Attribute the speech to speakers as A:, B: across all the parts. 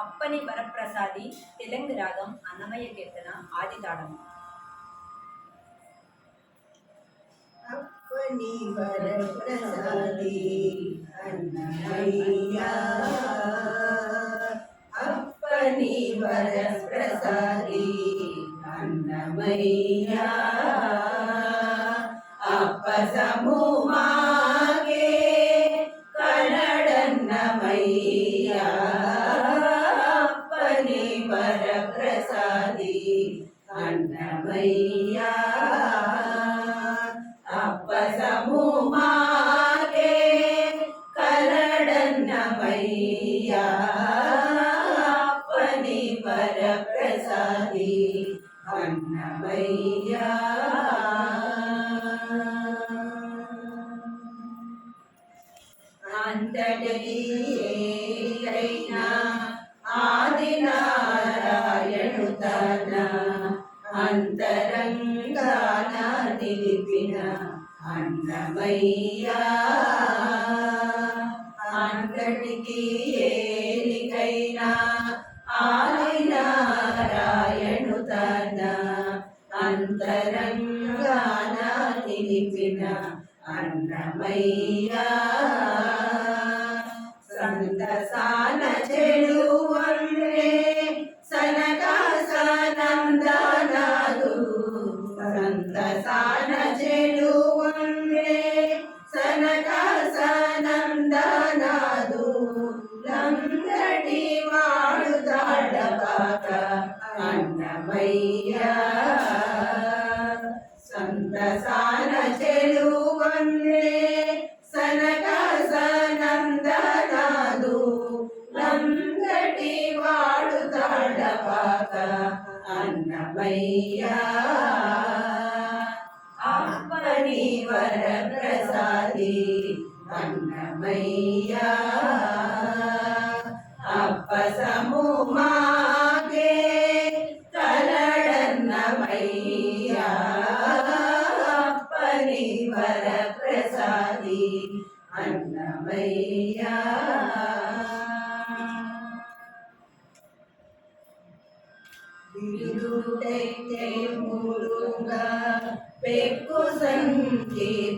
A: అప్పని వరప్రసాది తెలంగి రాగం అన్నమయ్య కీర్తన ఆది తాళం
B: అప్పని వరప్రసాది అన్నమయ్యా అప్పని వరప్రసాది అన్నమయ్యా అప్పసము మాగే వరప్రసాది అన్నమయ్యా అప్పసము మాగే కలడన్నమయ్యా అప్పని వరప్రసాది అన్నమయ్యా అంతటి ఏకైనా ఆది తన అంతరంగాన నిలిపిన అన్నమయ్యా. అంతటికి ఏలికైనా ఆదినారాయణు తన అంతరంగాన నిలిపిన అన్నమయ్యా. సంతసాన చెడువా సంతసాన చెలువన్నే సనక సనందనాదు. లంగటి వాడు తాడపాక అన్నమయ్య. అప్పని వరప్రసాది అన్నమయ్యా. వరప్రసాది అన్నమయ్యా. పెక్కు సంకీర్తనములు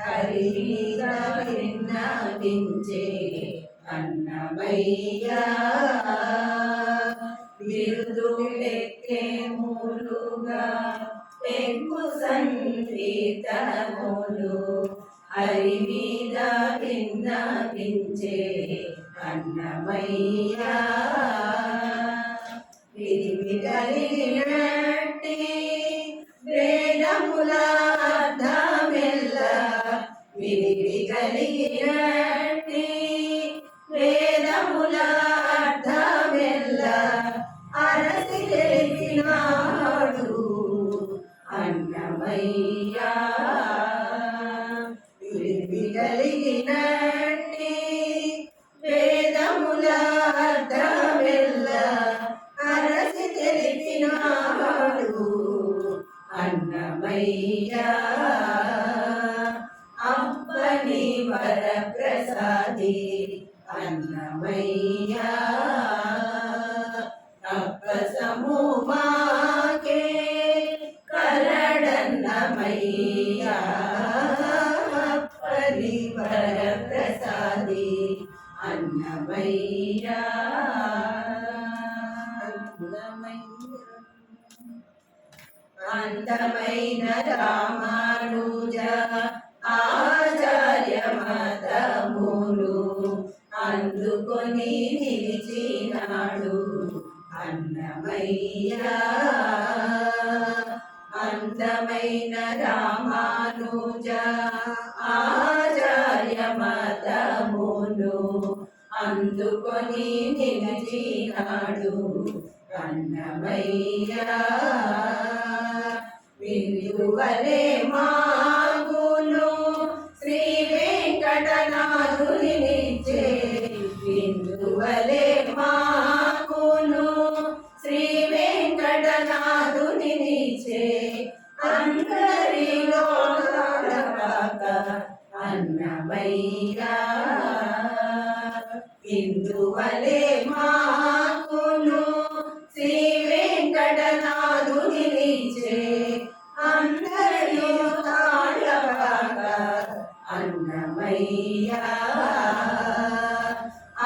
B: హరి విన్నవించే అన్నమయ్యా. విరుదులెక్కే మూలుగా పెంకు సంకీర్తనములు హరి మీద విన్నవించే అన్నమయ్యా విరివి కలిగినట్టి వరప్రసాది అన్నమయ్యా అప్పసము మాకే కరడన్నమయ్యా పరివర వరప్రసాది అన్నమయ్యా అందమైన రామానుజ ఆచార్య మతములు అందుకొని నిలిచినాడు అన్నమయ్య. అందమైన రామానుజ ఆచార్య మతములు అందుకొని నిలిచినాడు అన్నమయ్య. విలువలే మా వెంకటనాథుని నిచ్చే అందరిలో అన్నమయ్యా. బిందువలే మాకును శ్రీ వెంకటనాథుని నిలిచే అందరూ అన్నమయ్యా.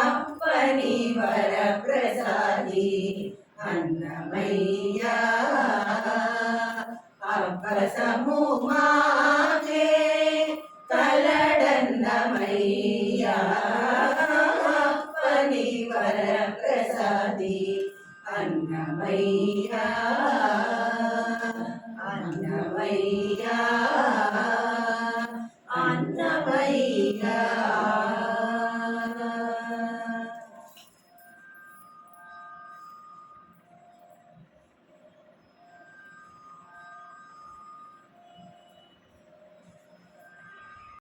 B: అప్పని వర ప్రసాది అబ్బసము మాకే కలడన్నమయ్యా అప్పని ప్రసాది అన్నమయ్యా. అన్నమయ్యా.